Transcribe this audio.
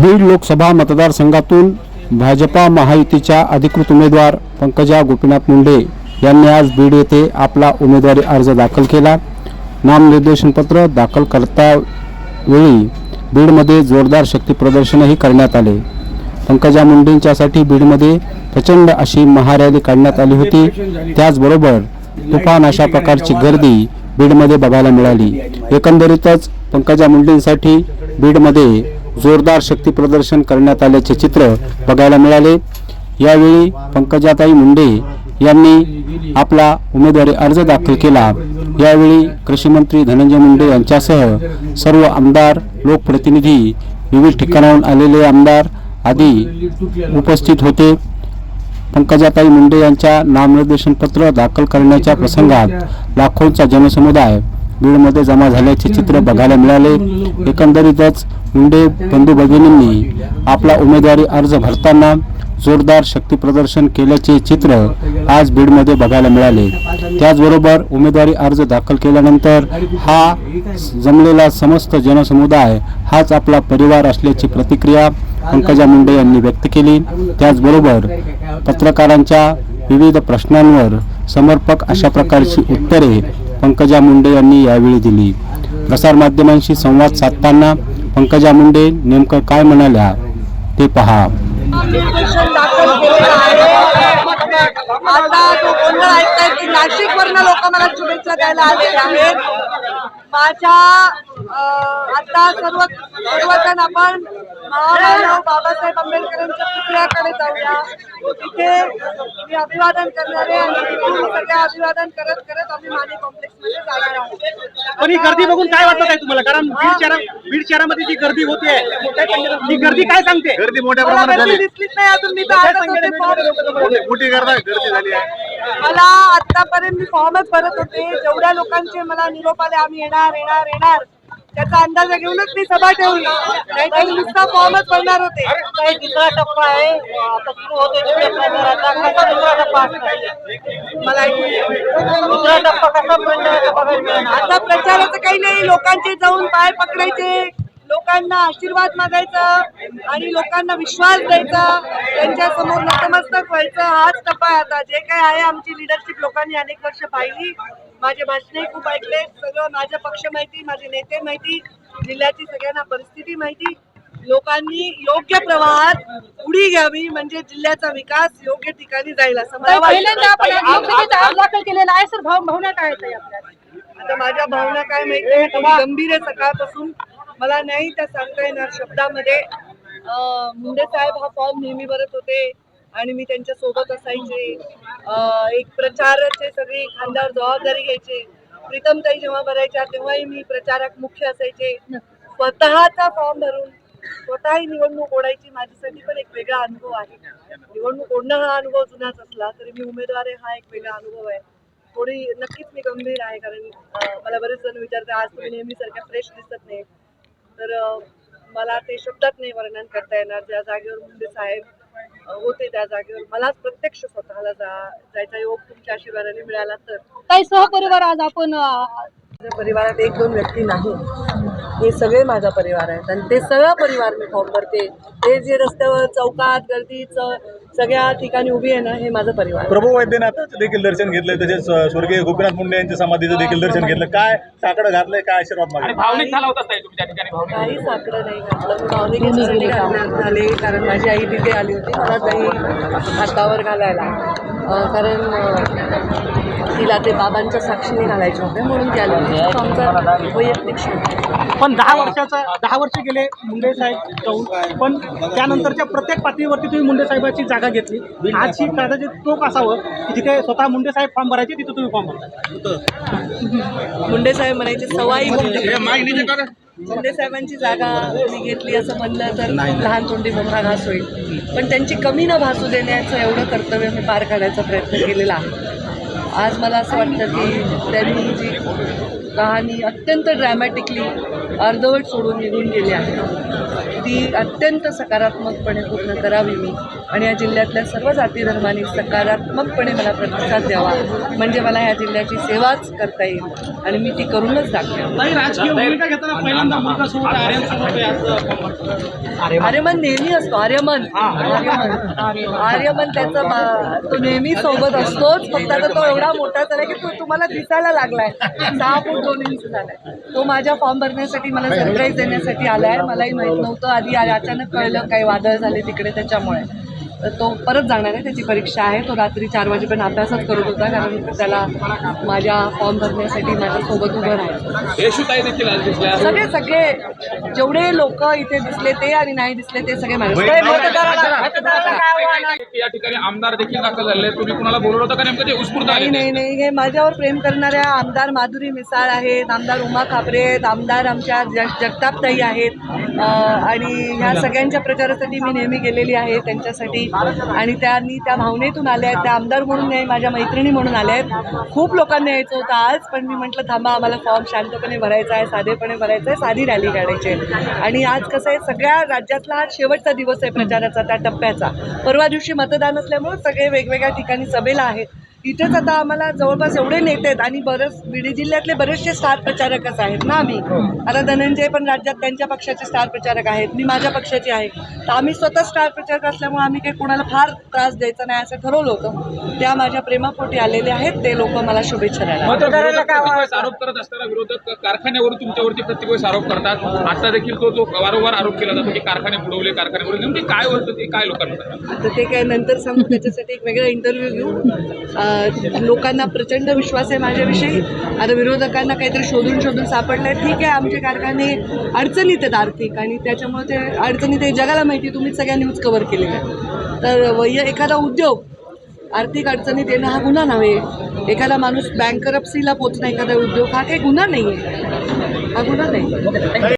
बीड लोकसभा मतदारसंघातून भाजपा महायुतीच्या अधिकृत उमेदवार पंकजा गोपीनाथ मुंडे यांनी आज बीड येथे आपला उमेदवारी अर्ज दाखल केला. नामनिर्देशनपत्र दाखल करतावेळी बीडमध्ये जोरदार शक्तीप्रदर्शनही करण्यात आले. पंकजा मुंडेंच्यासाठी बीडमध्ये प्रचंड अशी महारॅली काढण्यात आली होती. त्याचबरोबर तुफान अशा प्रकारची गर्दी बीडमध्ये बघायला मिळाली. एकंदरीतच पंकजा मुंडेंसाठी बीडमध्ये जोरदार शक्ती प्रदर्शन करण्यात आल्याचे चित्र बघायला मिळाले. यावेळी पंकजाताई मुंडे यांनी आपला उमेदवारी अर्ज दाखल केला. यावेळी कृषी मंत्री धनंजय मुंडे यांच्यासह सर्व आमदार लोकप्रतिनिधी विविध ठिकाणाहून आलेले आमदार आदी उपस्थित होते. पंकजाताई मुंडे यांच्या नामनिर्देशन पत्र दाखल करण्याच्या प्रसंगात लाखोंचा जनसमुदाय बीडमध्ये जमा झाल्याचे चित्र बघायला मिळाले. एकंदरीतच मुंडे बंधू भगिनींनी आपला उमेदवारी अर्ज भरताना जोरदार शक्ती प्रदर्शन केल्याचे चित्र आज बीडमध्ये बघायला मिळाले. त्याचबरोबर उमेदवारी अर्ज दाखल केल्यानंतर हा जमलेला समस्त जनसमुदाय हाच आपला परिवार असल्याची प्रतिक्रिया पंकजा मुंडे यांनी व्यक्त केली. त्याचबरोबर पत्रकारांच्या विविध प्रश्नांवर समर्पक अशा प्रकारची उत्तरे पंकजा मुंडे यांनी यावेळी दिली. प्रसारमाध्यमांशी संवाद साधताना पंकजा मुंडे नेमकं काय म्हणाल्या ते पहा. आता तो गोंधळ ऐकताय की नाशिक वरनं लोक मला शुभेच्छा द्यायला आले आहेत माझ्या आता सर्व सर्वजण आपण महामानव बाबासाहेब आंबेडकरांच्या पुतळ्याकडे जाऊया. तिथे मी अभिवादन करणार आहे आणि सगळ्या अभिवादन करत करत आम्ही माने कॉम्प्लेक्समध्ये जाणार आहोत. पण ही गर्दी बघून काय वाटत आहे तुम्हाला? कारण बीड शहरा बीड शहरामध्ये जी गर्दी होते ही गर्दी काय सांगते? गर्दी मोठ्या प्रमाणात झाली. दिसलीच नाही अजून. मी मोठी- गर्दी झाली आहे. मला आतापर्यंत मी फॉर्मच भरत होते. जेवढ्या लोकांचे मला निरोप आले आम्ही येणार येणार येणार. त्याचा अंदाज घेऊनच मी सभा ठेवली. नाहीतर नुसता फॉर्मच भरणार होते. काही दुसरा टप्पा आहे. आता सुरू होते दुसरा टप्पा मला दुसरा टप्पा कसा आता प्रचाराचं काही नाही. लोकांचे जाऊन पाय पकडायचे. लोकांना आशीर्वाद मागायचा आणि लोकांना विश्वास द्यायचा त्यांच्यासमोर नतमस्तक व्हायचं हाच टप्पा आता. जे काय आहे आमची लिडरशिप लोकांनी अनेक वर्ष पाहिली. माझे भाषणे खूप ऐकले. सगळं माझं पक्ष माहिती माझे नेते माहिती जिल्ह्याची सगळ्यांना परिस्थिती माहिती. लोकांनी योग्य प्रवाहात उडी घ्यावी म्हणजे जिल्ह्याचा विकास योग्य ठिकाणी जाईल असं दाखल केलेला आहे सर? भाव भावना काय आता माझ्या भावना काय तुम्ही गंभीर आहे सकाळपासून. मला नाही त्या सांगता येणार शब्दामध्ये. मुंडे साहेब हा फॉर्म नेहमी भरत होते आणि मी त्यांच्यासोबत असायचे. एक प्रचाराचे सगळी खांद्यावर जबाबदारी घ्यायचे. प्रीतमताई जेव्हा भरायच्या तेव्हाही मी प्रचारक मुख्य असायचे. स्वतःचा फॉर्म भरून स्वतःही निवडणूक ओढायची माझ्यासाठी पण एक वेगळा अनुभव आहे. निवडणूक ओढणं हा अनुभव जुनाच असला तरी मी उमेदवार आहे हा एक वेगळा अनुभव आहे. थोडी नक्कीच मी गंभीर आहे कारण मला बरेच जण विचारतात आज तुम्ही नेहमीसारख्या फ्रेश दिसत नाही तर मला ते शब्दात नाही वर्णन करता येणार. ज्या जागेवर मुंडे साहेब होते त्या जागेवर मलाच प्रत्यक्ष स्वतःला जा जायचा योग तुमच्या आशीर्वादाने मिळाला तर. काही सहपरिवार आज आपण माझ्या परिवारात एक दोन व्यक्ती नाही. हे सगळे माझा परिवार आहेत. आणि ते सगळं परिवार मी फॉर्म भरते ते जे रस्त्यावर चौकात गर्दीच सगळ्या ठिकाणी उभी आहे ना हे माझं परिवार. प्रभू वैद्यनाथाचं देखील दर्शन घेतलंय. तसेच स्वर्गीय गोपीनाथ मुंडे यांच्या समाधीचं देखील दर्शन घेतलं. काय साकडं घातलंय काय आशीर्वाद मागितला भावनिक झाला होता ताई तुम्ही त्या ठिकाणी भावनिक. काही साकडं नाही घातलं. मी भावनिक याच्यासाठी घालण्यात आले कारण माझी आई तिथे आली होती. मला दही हातावर घालायला. अं, कारण अं, तिला ते बाबांच्या साक्षीने घालायचे होते म्हणून ती आली होती. तो आमचा वैयक्तिक शोध. पण दहा वर्षाचा दहा वर्ष गेले मुंडे साहेब जाऊन. पण त्यानंतरच्या प्रत्येक पातळीवरती तुम्ही मुंडे साहेबांची जागा घेतली. आज ही कदाचित टोक असावं की जिथे स्वतः मुंडे साहेब फॉर्म भरायचे तिथे तुम्ही फॉर्म भरता. मुंडे साहेब म्हणायचे सवाई मुंडे. मुंडे साहेबांची जागा मी घेतली असं म्हणलं तर लहान तोंडी मोठा घास होईल. पण त्यांची कमी न भासू देण्याचं एवढं कर्तव्य मी पार करण्याचा प्रयत्न केलेला आहे. आज मला असं वाटतं की त्यांनी जी कहाणी अत्यंत ड्रॅमॅटिकली अर्धवट सोडून निघून गेली आहे ती अत्यंत सकारात्मकपणे पूर्ण करावी मी. आणि या जिल्ह्यातल्या सर्व जाती धर्मांनी सकारात्मकपणे मला प्रतिसाद द्यावा. म्हणजे मला ह्या जिल्ह्याची सेवाच करता येईल आणि मी ती करूनच दाखवेन. काही राजकीय भूमिका घेताना पहिल्यांदा मुलगा सोबत आर्यन सोबत आहे आज आर्यमन. नेहमी असतो आर्यमन. आर्यमन. त्याचं बा- तो नेहमी सोबत असतोच फक्त आता तो एवढा मोठा झाला की तो तुम्हाला दिसायला लागलाय. सहा फूट दोन इंच झालाय. तो माझ्या फॉर्म भरण्यासाठी मला सरप्राईज देण्यासाठी आलाय. मलाही माहीत नव्हतं आधी अचानक कळलं काही वादळ झाले तिकडे त्याच्यामुळे. तो परत जाणार आहे त्याची परीक्षा आहे. तो रात्री चार वाजेपर्यंत अभ्यासच करत होता कारण त्याला माझ्या फॉर्म भरण्यासाठी माझ्यासोबत उभं दिसल्या सगळे सगळे जेवढे लोक इथे दिसले ते आणि नाही दिसले ते सगळे या ठिकाणी आमदार देखील दाखल झाले तुम्ही कुणाला बोलवलं होतं का? नेमकं ते उत्स्फूर्त नाही नाही नाही. हे माझ्यावर प्रेम करणाऱ्या आमदार माधुरी मिसाळ आहेत आमदार उमा खापरे आहेत आमदार आमच्या जग जगतापताई आहेत. आणि ह्या सगळ्यांच्या प्रचारासाठी मी नेहमी गेलेली आहे. त्यांच्यासाठी आणि त्यांनी त्या भावनेतून आल्या आहेत त्या आमदार म्हणून नाही माझ्या मैत्रिणी म्हणून आल्या आहेत. खूप लोकांनी यायचं होतं आज पण मी म्हटलं थांबा आम्हाला फॉर्म शांतपणे भरायचा आहे साधेपणे भरायचा आहे साधी रॅली काढायची आहे. आणि आज कसं आहे सगळ्या राज्यातला हा शेवटचा दिवस आहे प्रचाराचा त्या टप्प्याचा. परवा दिवशी मतदान असल्यामुळे सगळे वेगवेगळ्या ठिकाणी सभेला आहेत. इथेच आता आम्हाला जवळपास एवढे नेते आहेत आणि बरेच बीड जिल्ह्यातले बरेचसे स्टार प्रचारकच आहेत ना आम्ही? आता धनंजय पण राज्यात त्यांच्या पक्षाचे स्टार प्रचारक आहेत मी माझ्या पक्षाची आहे. तर आम्ही स्वतः स्टार प्रचारक असल्यामुळे आम्ही काही कोणाला फार त्रास द्यायचा नाही असं ठरवलं होतं. त्या माझ्या प्रेमापोटी आलेले आहेत ते लोक मला शुभेच्छा द्यायला आरोप करत असताना विरोधक कारखान्यावरून तुमच्यावरती प्रत्येक वेळेस आरोप करतात. आता देखील तो जो वारंवार आरोप केला जातो की कारखाने बुडवले कारखाने काय होतं ते काय लोकांना आता ते काय नंतर सांगू त्याच्यासाठी एक वेगळा इंटरव्ह्यू घेऊ. लोकांना प्रचंड विश्वास आहे माझ्याविषयी. आता विरोधकांना काहीतरी शोधून शोधून सापडलं ठीक आहे आमचे कारखाने अडचणीत आहेत आर्थिक आणि त्याच्यामुळे ते अडचणीत आहे. जगाला माहिती तुम्हीच सगळ्या न्यूज कव्हर केलेल्या तर वय एखादा उद्योग आर्थिक अडचणीत येणं हा गुन्हा नव्हे. एखादा माणूस बँकरप्सीला पोचणं एखादा उद्योग हा काही गुन्हा नाही आहे हा गुन्हा नाही.